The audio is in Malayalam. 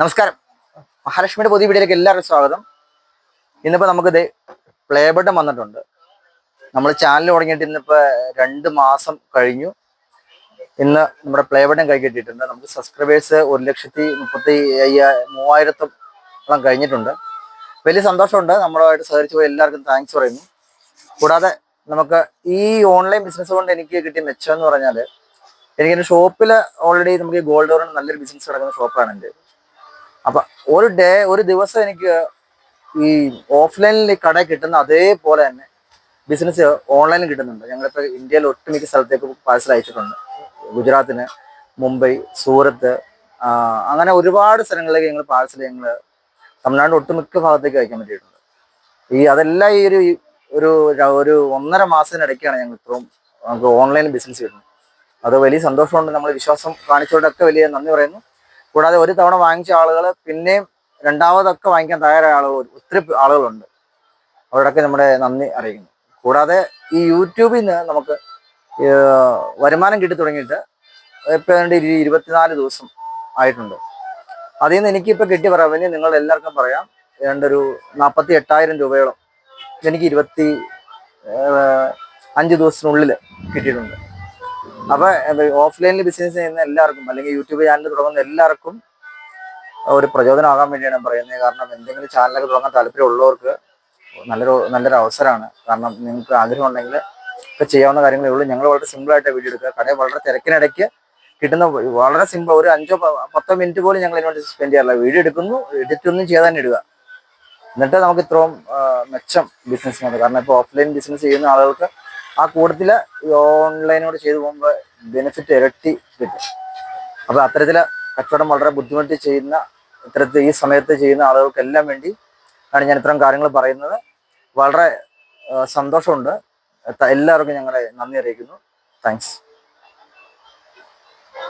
നമസ്കാരം. മഹാലക്ഷ്മിയുടെ പുതിയ വീഡിയോയിലേക്ക് എല്ലാവർക്കും സ്വാഗതം. ഇന്നിപ്പോൾ നമുക്കിത് പ്ലേ ബട്ടൺ വന്നിട്ടുണ്ട്. നമ്മൾ ചാനൽ തുടങ്ങിയിട്ട് ഇന്നിപ്പോൾ രണ്ട് മാസം കഴിഞ്ഞു. ഇന്ന് നമ്മുടെ പ്ലേ ബട്ടൺ കൈ കിട്ടിയിട്ടുണ്ട്. നമുക്ക് സബ്സ്ക്രൈബേഴ്സ് ഒരു ലക്ഷത്തി മുപ്പത്തി അയ്യ മൂവായിരത്തോളം കഴിഞ്ഞിട്ടുണ്ട്. വലിയ സന്തോഷമുണ്ട്. നമ്മളുമായിട്ട് സഹകരിച്ചു പോയി എല്ലാവർക്കും താങ്ക്സ് പറയുന്നു. കൂടാതെ നമുക്ക് ഈ ഓൺലൈൻ ബിസിനസ് കൊണ്ട് എനിക്ക് കിട്ടിയ മെച്ചം എന്ന് പറഞ്ഞാൽ എനിക്ക് എന്റെ ഷോപ്പിൽ ഓൾറെഡി നമുക്ക് ഗോൾഡ് ഓറിന് നല്ലൊരു ബിസിനസ് നടക്കുന്ന ഷോപ്പാണ് എന്റെ അപ്പം ഒരു ഡേ ഒരു ദിവസം എനിക്ക് ഈ ഓഫ്ലൈനിൽ കട കിട്ടുന്ന അതേപോലെ തന്നെ ബിസിനസ് ഓൺലൈനിൽ കിട്ടുന്നുണ്ട്. ഞങ്ങളിപ്പോൾ ഇന്ത്യയിൽ ഒട്ടുമിക്ക സ്ഥലത്തേക്ക് പാഴ്സൽ അയച്ചിട്ടുണ്ട്. ഗുജറാത്തിന് മുംബൈ സൂറത്ത് അങ്ങനെ ഒരുപാട് സ്ഥലങ്ങളിലേക്ക് ഞങ്ങൾ പാഴ്സൽ ഞങ്ങൾ തമിഴ്നാട് ഒട്ടുമിക്ക ഭാഗത്തേക്ക് അയക്കാൻ പറ്റിയിട്ടുണ്ട്. ഈ അതെല്ലാം ഈ ഒരു ഒരു ഒന്നര മാസത്തിനിടയ്ക്കാണ് ഞങ്ങൾ ഇത്രയും നമുക്ക് ഓൺലൈൻ ബിസിനസ് കിട്ടുന്നത്. അത് വലിയ സന്തോഷമുണ്ട്. നമ്മൾ വിശ്വാസം കാണിച്ചുകൊണ്ടൊക്കെ വലിയ നന്ദി പറയുന്നു. കൂടാതെ ഒരു തവണ വാങ്ങിച്ച ആളുകൾ പിന്നെയും രണ്ടാമതൊക്കെ വാങ്ങിക്കാൻ തയ്യാറായ ആളുകൾ ഒത്തിരി ആളുകളുണ്ട്. അവരോടൊക്കെ നമ്മുടെ നന്ദി അറിയിക്കുന്നു. കൂടാതെ ഈ യൂട്യൂബിൽ നിന്ന് നമുക്ക് വരുമാനം കിട്ടി തുടങ്ങിയിട്ട് ഇപ്പം ഏതാണ്ട് ഇരുപത്തിനാല് ദിവസം ആയിട്ടുണ്ട്. അതിൽ നിന്ന് എനിക്കിപ്പോൾ കിട്ടിയ റവന്യൂ നിങ്ങൾ എല്ലാവർക്കും പറയാം. ഏതാണ്ട് ഒരു നാൽപ്പത്തി എട്ടായിരം രൂപയോളം എനിക്ക് ഇരുപത്തി അഞ്ച് ദിവസത്തിനുള്ളിൽ കിട്ടിയിട്ടുണ്ട്. അപ്പൊ ഓഫ്ലൈനിൽ ബിസിനസ് ചെയ്യുന്ന എല്ലാവർക്കും അല്ലെങ്കിൽ യൂട്യൂബ് ചാനൽ തുടങ്ങുന്ന എല്ലാവർക്കും ഒരു പ്രചോദനമാകാൻ വേണ്ടിയാണ് പറയുന്നത്. കാരണം എന്തെങ്കിലും ചാനലൊക്കെ തുടങ്ങാൻ താല്പര്യമുള്ളവർക്ക് നല്ലൊരു നല്ലൊരു അവസരമാണ്. കാരണം നിങ്ങൾക്ക് ആഗ്രഹം ഉണ്ടെങ്കിൽ ചെയ്യാവുന്ന കാര്യങ്ങളേ ഉള്ളൂ. ഞങ്ങൾ വളരെ സിമ്പിൾ ആയിട്ട് വീഡിയോ എടുക്കുക. കടയിൽ വളരെ തിരക്കിനിടയ്ക്ക് കിട്ടുന്ന വളരെ സിമ്പിൾ ഒരു അഞ്ചോ പത്തോ മിനിറ്റ് പോലും ഞങ്ങൾ ഇതിനുവേണ്ടി സ്പെൻഡ് ചെയ്യാറില്ല. വീഡിയോ എടുക്കുന്നു എഡിറ്റ് ഒന്നും ചെയ്യാൻ ഇടുക. എന്നിട്ട് നമുക്ക് ഇത്രയും മെച്ചം ബിസിനസ്സിനകത്ത് കാരണം ഇപ്പോൾ ഓഫ്ലൈൻ ബിസിനസ് ചെയ്യുന്ന ആളുകൾക്ക് ആ കൂട്ടത്തിൽ ഓൺലൈനോട് ചെയ്തു പോകുമ്പോൾ ബെനിഫിറ്റ് ഇരട്ടി കിട്ടും. അപ്പോൾ അത്തരത്തിൽ കച്ചവടം വളരെ ബുദ്ധിമുട്ടി ചെയ്യുന്ന ഇത്തരത്തിൽ ഈ സമയത്ത് ചെയ്യുന്ന ആളുകൾക്കെല്ലാം വേണ്ടി ആണ് ഞാൻ ഇത്തരം കാര്യങ്ങൾ പറയുന്നത്. വളരെ സന്തോഷമുണ്ട്. എല്ലാവർക്കും ഞങ്ങളെ നന്ദി അറിയിക്കുന്നു. താങ്ക്സ്